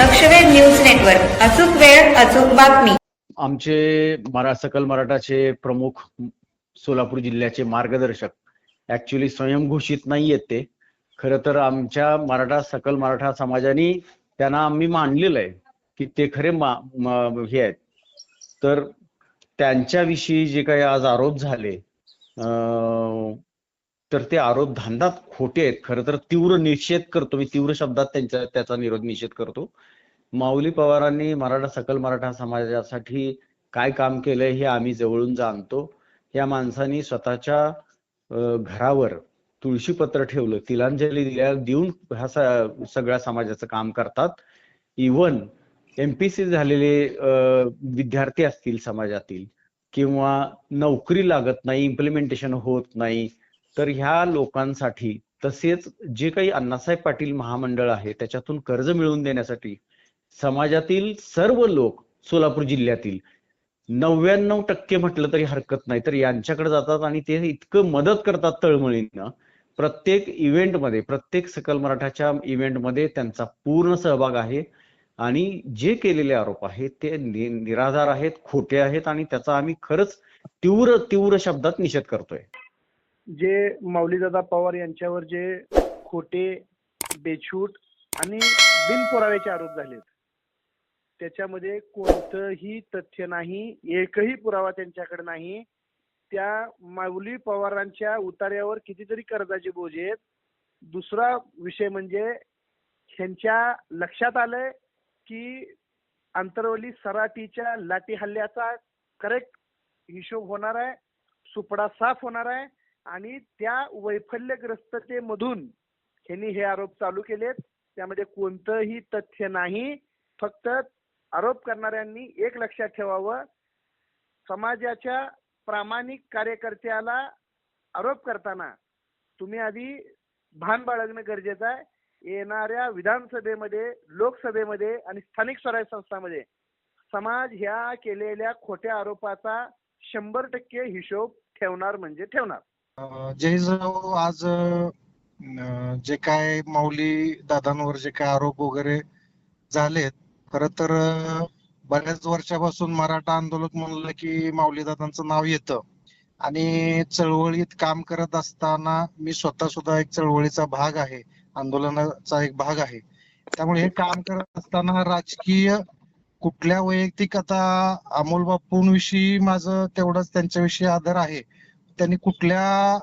लक्षवेध news network. अचूक वेळ अचूक बातमी. आमचे मरा सकल मराठाचे प्रमुख सोलापूर जिल्ह्याचे मार्गदर्शक. ऍक्च्युली स्वयंघोषित नाही येत ते. खरं तर आमच्या मराठा सकल मराठा समाजाने त्यांना आम्ही मानलेलं आहे की ते खरे मा मा हे आहेत. तर त्यांच्याविषयी जे काही आज आरोप झाले तर ते आरोप धांदात खोटे आहेत. खरं तर तीव्र निषेध करतो. मी तीव्र शब्दात त्यांच्या त्याचा निरोध निषेध करतो. माऊली पवारांनी मराठा सकल मराठा समाजासाठी काय काम केलंय हे आम्ही जवळून जाणतो. या माणसांनी स्वतःच्या घरावर तुळशीपत्र ठेवलं. तिलांजली दिल्या देऊन ह्या सगळ्या समाजाचं काम करतात. इवन एमपीसी झालेले विद्यार्थी असतील समाजातील किंवा नोकरी लागत नाही इम्प्लिमेंटेशन होत नाही तर ह्या लोकांसाठी तसेच जे काही अण्णासाहेब पाटील महामंडळ आहे त्याच्यातून कर्ज मिळवून देण्यासाठी समाजातील सर्व लोक सोलापूर जिल्ह्यातील नव्याण्णव टक्के म्हटलं तरी हरकत नाही. तर यांच्याकडे जातात आणि ते इतकं मदत करतात तळमळीनं. प्रत्येक इव्हेंटमध्ये प्रत्येक सकल मराठाच्या इव्हेंटमध्ये त्यांचा पूर्ण सहभाग आहे. आणि जे केलेले आरोप आहेत ते नि- निराधार आहेत खोटे आहेत आणि त्याचा आम्ही खरंच तीव्र तीव्र शब्दात निषेध करतोय. जे माऊलीदादा पवार यांच्यावर जे खोटे बेछूट आणि बिनपुराव्याचे आरोप झालेत त्याच्यामध्ये कोणतंही तथ्य नाही एकही पुरावा त्यांच्याकडे नाही. त्या माऊली पवारांच्या उतार्यावर कितीतरी कर्जाचे बोज आहेत. दुसरा विषय म्हणजे ह्यांच्या लक्षात आलंय की आंतरवली सराटीच्या लाठी हल्ल्याचा करेक्ट हिशोब होणार आहे सुपडा साफ होणार आहे. आणि त्या वैफल्यग्रस्ततेमधून ह्यांनी हे आरोप चालू केलेत. त्यामध्ये कोणतंही तथ्य नाही. फक्त आरोप करणाऱ्यांनी एक लक्षात ठेवावं. समाजाच्या प्रामाणिक कार्यकर्त्याला आरोप करताना तुम्ही आधी भान बाळगणं गरजेचं आहे. येणाऱ्या विधानसभेमध्ये लोकसभेमध्ये आणि स्थानिक स्वराज्य संस्थांमध्ये समाज ह्या केलेल्या खोट्या आरोपाचा शंभर टक्के हिशोब ठेवणार म्हणजे ठेवणार. जय जाऊ आज जे काय माऊली दादांवर जे काय आरोप वगैरे झालेत खर तर बऱ्याच वर्षापासून मराठा आंदोलक म्हणलं की माऊली दादांचं नाव येतं. आणि चळवळीत काम करत असताना मी स्वतः सुद्धा एक चळवळीचा भाग आहे आंदोलनाचा एक भाग आहे. त्यामुळे हे काम करत असताना राजकीय कुठल्या वैयक्तिक आता अमोल बापूंविषयी माझं तेवढंच त्यांच्याविषयी आदर आहे. त्यांनी कुठल्या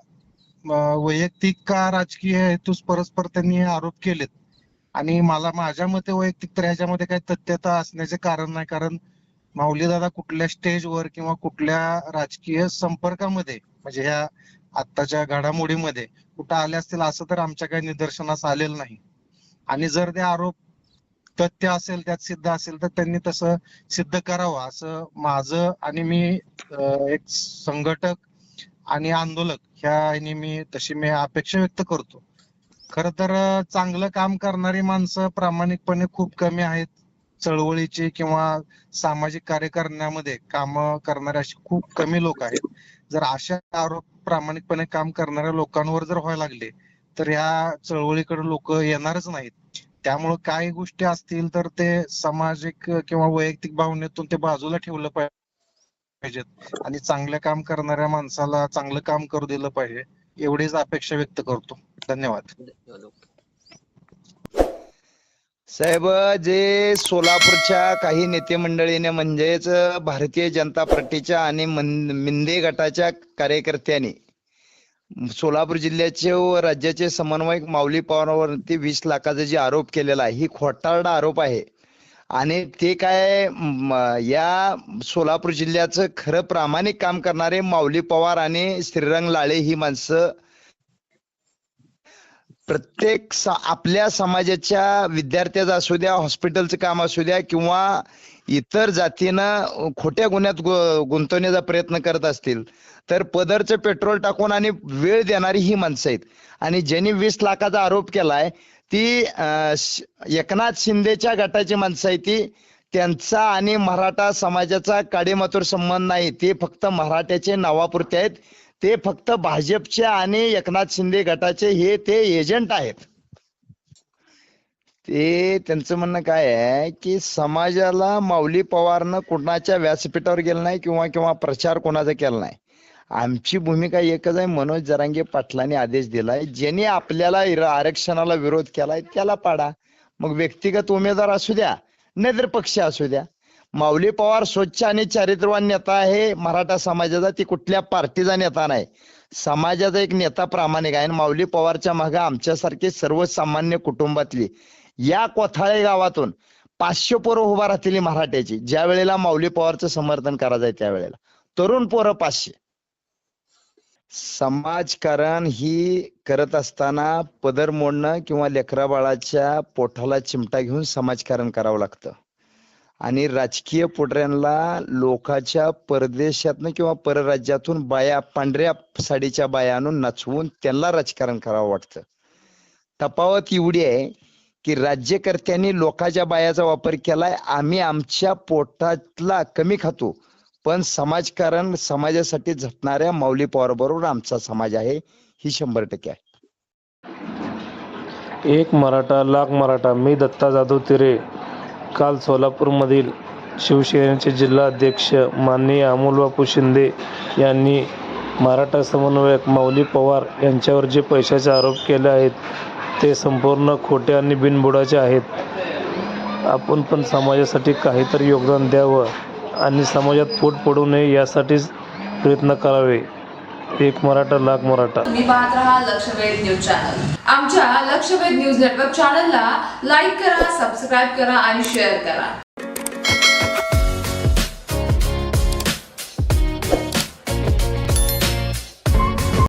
वैयक्तिक का राजकीय हेतूस परस्पर त्यांनी हे आरोप केलेत? आणि मला माझ्या मते वैयक्तिक तर ह्याच्यामध्ये काही तथ्यता असण्याचे कारण नाही. कारण माऊली दादा कुठल्या स्टेजवर किंवा कुठल्या राजकीय संपर्कामध्ये म्हणजे ह्या आत्ताच्या घडामोडीमध्ये कुठं आले असतील असं तर आमच्या काही निदर्शनास आलेलं नाही. आणि जर ते आरोप तथ्य असेल त्यात सिद्ध असेल तर त्यांनी तसं सिद्ध करावं. असं माझं आणि मी एक संघटक आणि आंदोलक ह्या नेहमी तशी मी अपेक्षा व्यक्त करतो. खर तर चांगलं काम करणारी माणसं प्रामाणिकपणे खूप कमी आहेत. चळवळीची किंवा सामाजिक कार्य करण्यामध्ये काम करणारे असे खूप कमी लोक आहेत. जर अशा आरोप प्रामाणिकपणे काम करणाऱ्या लोकांवर जर व्हायला लागले तर ह्या चळवळीकडे लोक येणारच नाहीत. त्यामुळे काही गोष्टी असतील तर ते सामाजिक किंवा वैयक्तिक भावनेतून ते बाजूला ठेवलं पाहिजे. पाहिजेत. आणि चांगलं काम करणाऱ्या माणसाला चांगलं काम करू दिलं पाहिजे एवढीच अपेक्षा व्यक्त करतो. धन्यवाद. साहेब जे सोलापूरच्या काही नेते मंडळीने म्हणजेच भारतीय जनता पार्टीच्या आणि मिंदे गटाच्या कार्यकर्त्यांनी सोलापूर जिल्ह्याचे व राज्याचे समन्वयक माऊली पवारांवरती वीस लाखाचा जे आरोप केलेला आहे ही खोटारडा आरोप आहे. आणि ते काय या सोलापूर जिल्ह्याचं खरं प्रामाणिक काम करणारे माऊली पवार आणि श्रीरंग लाळे ही माणसं प्रत्येक आपल्या समाजाच्या विद्यार्थ्याचं असू द्या हॉस्पिटलचं काम असू द्या किंवा इतर जातीनं खोट्या गुन्ह्यात गुंतवण्याचा प्रयत्न करत असतील तर पदरचं पेट्रोल टाकून आणि वेळ देणारी ही माणसं आहेत. आणि ज्यांनी वीस लाखाचा आरोप केलाय ती एकनाथ शिंदेच्या गटाची माणसं आहे ती. त्यांचा आणि मराठा समाजाचा काडेमातूर संबंध नाही ते फक्त मराठ्याचे नावापुरते आहेत. ते फक्त भाजपचे आणि एकनाथ शिंदे गटाचे हे ते एजंट आहेत. ते त्यांचं म्हणणं काय आहे की समाजाला माऊली पवारनं कुणाच्या व्यासपीठावर गेलं नाही किंवा किंवा प्रचार कोणाचा केला नाही. आमची भूमिका एकच आहे मनोज जरांगे पाटलांनी आदेश दिलाय. ज्यांनी आपल्याला आरक्षणाला विरोध केलाय त्याला पाडा. मग व्यक्तिगत उमेदवार असू द्या नाहीतर पक्ष असू द्या माऊली पवार स्वच्छ आणि चारित्र्यवान नेता आहे. मराठा समाजाचा ती कुठल्या पार्टीचा नेता नाही. समाजाचा एक नेता प्रामाणिक आहे आणि माऊली पवारच्या मागे आमच्यासारखे सर्वसामान्य कुटुंबातली या कोथाळे गावातून पाचशे पोरं उभा राहतील मराठ्याची. ज्या वेळेला माऊली पवारचं समर्थन करायचं आहे त्यावेळेला तरुण पोरं पाचशे. समाजकारण ही करत असताना पदर मोडणं किंवा लेकराबाळाच्या पोठाला पोटाला चिमटा घेऊन समाजकारण करावं लागतं. आणि राजकीय पुढऱ्यांना लोकाच्या परदेशातनं किंवा परराज्यातून बाया पांढऱ्या साडीच्या बाया आणून नाचवून त्यांना राजकारण करावं वाटतं. तफावत एवढी आहे की राज्यकर्त्यांनी लोकाच्या बायाचा वापर केलाय आम्ही आमच्या पोटातला कमी खातो पण समाजकारण समाजासाठी झटणाऱ्या माऊली पवार बरोबर आमचा समाज आहे ही शंभर टक्के आहे. एक मराठा लाख मराठा मी दत्ता जाधव तिरे काल सोलापूरमधील शिवसेनेचे जिल्हाध्यक्ष माननीय अमोलबापू शिंदे यांनी मराठा समन्वयक माऊली पवार यांच्यावर जे पैशाचे आरोप केले आहेत ते संपूर्ण खोटे आणि बिनबुडाचे आहेत. आपण पण समाजासाठी काहीतरी योगदान द्यावं आणि समाजात फूट पडू नये यासाठीच प्रयत्न करावे. एक मराठा लाख मराठा. तुम्ही पाहत राहा लक्षवेध न्यूज चॅनल. आमच्या लक्षवेध न्यूज नेटवर्क चॅनलला लाईक करा सबस्क्राईब करा आणि शेअर करा.